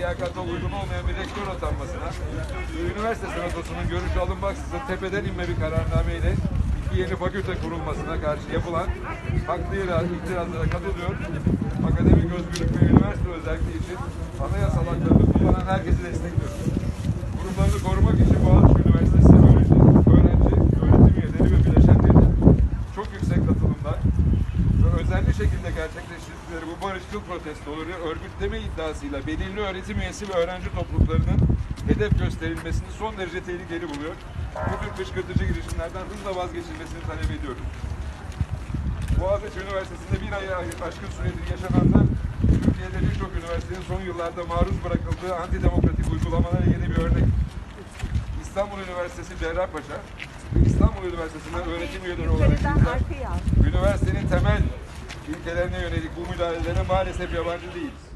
liyakata uygun olmayan bir rektör atanmasına ve üniversite senatosunun görüşü alınmaksızın tepeden inme bir kararnameyle iki yeni fakülte kurulmasına karşı yapılan haklı itirazlara katılıyor. Akademik özgürlük ve üniversite özelliği için anayasal haklarını kullanan herkesi destekliyor. Kurumlarını korumak için Boğaziçi Üniversitesi öğrenci, öğrenci, öğretim üyeleri ve bileşenleri çok yüksek katılımlar ve özenli şekilde gerçekleştirdikleri bu barışçıl protestoları örgütleme iddiasıyla belirli öğretim üyesi ve öğrenci topluluklarının hedef gösterilmesini son derece tehlikeli buluyor. Bu tür kışkırtıcı girişimlerden hızla vazgeçilmesini talep ediyoruz. Boğaziçi Üniversitesi'nde bir aya aşkın süredir yaşananlar Türkiye'de birçok üniversitenin son yıllarda maruz bırakıldığı antidemokratik uygulamalara yeni bir örnek. İstanbul Üniversitesi Cerrahpaşa İstanbul Üniversitesi'nden öğretim üyeleri olarak üniversitenin temel ilkelerine yönelik bu müdahalelere maalesef yabancı değiliz.